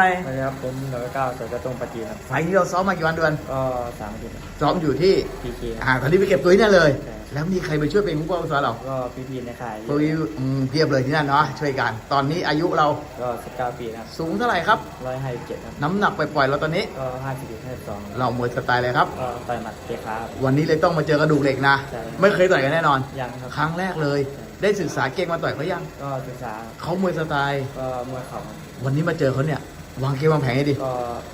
ไปสวัสดีครับผมร้อยเก้าจากกระตรงปะจีนครับไฟล์นี้เราซ้อมมากี่วันเดือนก็สามอาทิตย์ซ้อมอยู่ที่พีเคอ่าตอนนี้ไปเก็บตัวที่นั่นเลยใช่แล้วมีใครไปช่วยเป็นผู้ปกครองเราก็พี่พีในค่ายตัวนี้อืมเพียบเลยที่นั่นเนาะช่วยกัน ตอนนี้อายุเราก็สิบเก้าปีนะครับสูงเท่าไหร่ครับร้อยห้าสิบเจ็ดครับน้ำหนักปล่อยๆเราตอนนี้ก็ห้าสิบห้าสิบสองเรามวยสไตล์เลยครับก็ต่อยหมัดเตะขาครับวันนี้เลยต้องมาเจอกระดูกเหล็กนะใช่ไม่เคยต่อยกันแน่นอนยังครับครั้งแรกเลย ได้ศึกษาเก่งมาต่อยเขายังก็ศึกษาเขามวยสไตล์ก็มวยเข่าครับวันนี้มาเจอเขาเนี่ย วางเกมวางแผนให้ดี ก็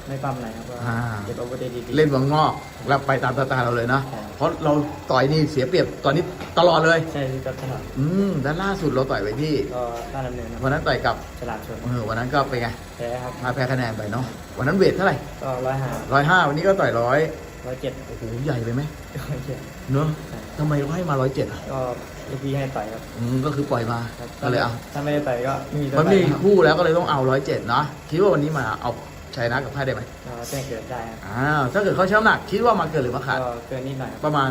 ไม่ปั้มไหนครับก็อ่า เก็บอาวุธได้ดีๆ เล่นวางนอกแล้วไปตามสไตล์เราเลยนะใช่เพราะเราต่อยนี่เสียเปรียบตอนนี้ตลอดเลย ใช่ที่กับถนัดอืมด้านล่าสุดเราต่อยไปที่ก็ต้านดำเนินครับวันนั้นต่อยกับฉลาดชนเออวันนั้นก็เป็นไงแพ้ครับ มาแพ้คะแนนไปเนาะวันนั้นเวทเท่าไหร่ก็ร้อยห้าร้อยห้าวันนี้ก็ต่อยร้อยร้อยเจ็ดโอ้โหใหญ่ไปไหมร้อยเจ็ดเนอะ ทำไมเขาให้มาร้อยเจ็ดอะก็ลูกพี่ให้ต่อยครับอืมก็คือปล่อยมาครับก็เลยเอาถ้าไม่ได้ต่อยก็ไม่มีตัวมันต่มีอยครับคู่แล้วก็เลยต้องเอาร้อยเจ็ดเนาะคิดว่าวันนี้มาเอาชัยนะกับพ่ายได้ไหมก็แจ้งเกิดได้ครับอ้าวถ้าเกิดเขาช้ำหนักคิดว่ามาเกินหรือมาขาดก็เกินนิดหน่อยครับประมาณ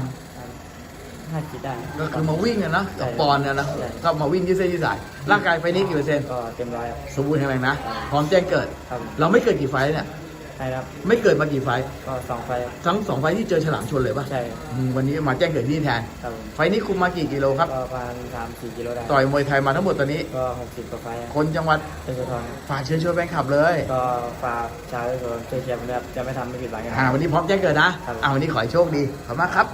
ห้าคิดได้ก็คือมาวิ่งอะนะกับใช่ปอนด์เนี่ยนะใช่ ก็มาวิ่งยืดเส้นยืดสายร่างกายไฟนี้กี่เปอร์เซ็นต์ก็เต็มร้อยครับสมบูรณ์แข็งแรงนะพร้อมแจ้งเกิด ครับเราไม่เกิดกี่ไฟล์เนี่ย ใช่ครับไม่เกิดมากี่ไฟล์ก็สองไฟครับทั้งสองไฟล์ที่เจอฉลามชนเลยป่ะใช่ครับอืมวันนี้มาแจ้งเกิดที่นี่แทน ครับผมไฟล์นี้คุมมากี่กิโลครับ ก็ประมาณสามสี่กิโลได้ต่อยมวยไทยมาทั้งหมดตอนนี้ ก็หกสิบกว่าไฟครับคนจังหวัดเป็นสุดทองฝากเชิญชวนแฟนคลับเลยก็ฝากชาวทุกคนช่วยเชียร์ผมด้วยครับจะไม่ทำไม่ผิดหวังคอ่ารับ วันนี้พร้อมแจ้งเกิดนะครับ อ่าวันนี้ขอให้โชคดีขอบคุณมากครับ